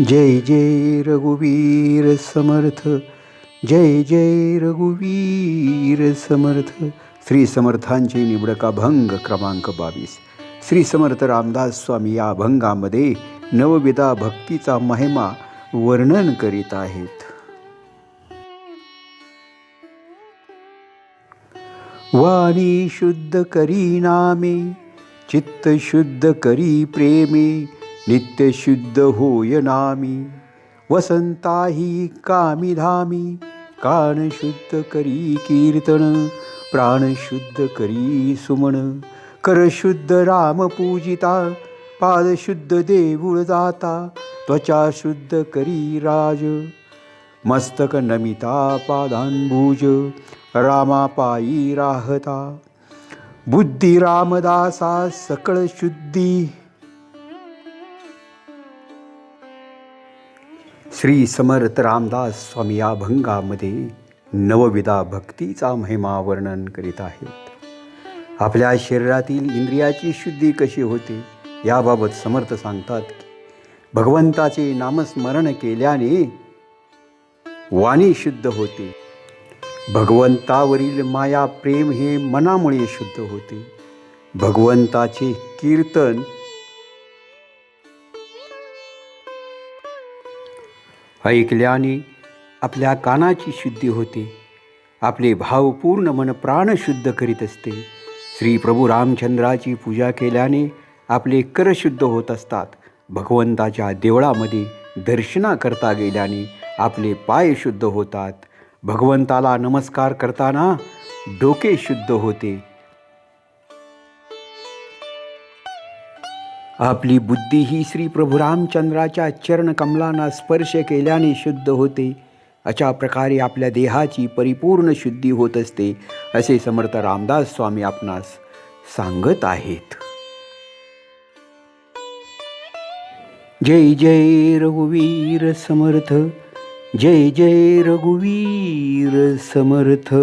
जय जय रघुवीर समर्थ जय जय रघुवीर समर्थ. श्री समर्थांचे निवडक अभंग क्रमांक बावीस. श्री समर्थ रामदास स्वामी या अभंगामध्ये नवविधा भक्तीचा महिमा वर्णन करीत आहेत. वाणी शुद्ध करी नामे चित्त शुद्ध करी प्रेमे नित्य शुद्ध होय नामी वसंताही कामी धामी कान शुद्ध करी कीर्तन प्राण शुद्ध करी सुमन कर शुद्ध राम पूजिता पाद शुद्ध देऊळ जाता त्वचा शुद्ध करी राज मस्तक नमिता पादांबुज रामापायी राहता बुद्धी रामदासा सकळ शुद्धी श्री समर्थ रामदास स्वामी या भंगामध्ये नवविधा भक्तीचा महिमा वर्णन करीत आहेत. आपल्या शरीरातील इंद्रियाची शुद्धी कशी होते याबाबत समर्थ सांगतात की भगवंताचे नामस्मरण केल्याने वाणी शुद्ध होते. भगवंतावरील माया प्रेम हे मनामुळे शुद्ध होते. भगवंताचे कीर्तन ऐकल्याने आपल्या कानाची शुद्धी होते. आपले भावपूर्ण मन प्राण शुद्ध करीत असते. श्री प्रभू रामचंद्राची पूजा केल्याने आपले कर शुद्ध होत असतात. भगवंताच्या देवळामध्ये दर्शना करता गेल्याने आपले पाय शुद्ध होतात. भगवंताला नमस्कार करताना डोके शुद्ध होते. आपली बुद्धी ही श्री प्रभू रामचंद्राच्या चरणकमलांना स्पर्श केल्याने शुद्ध होते. अशा प्रकारे आपल्या देहाची परिपूर्ण शुद्धी होत असते असे समर्थ रामदास स्वामी आपणास सांगत आहेत. जय जय रघुवीर समर्थ जय जय रघुवीर समर्थ.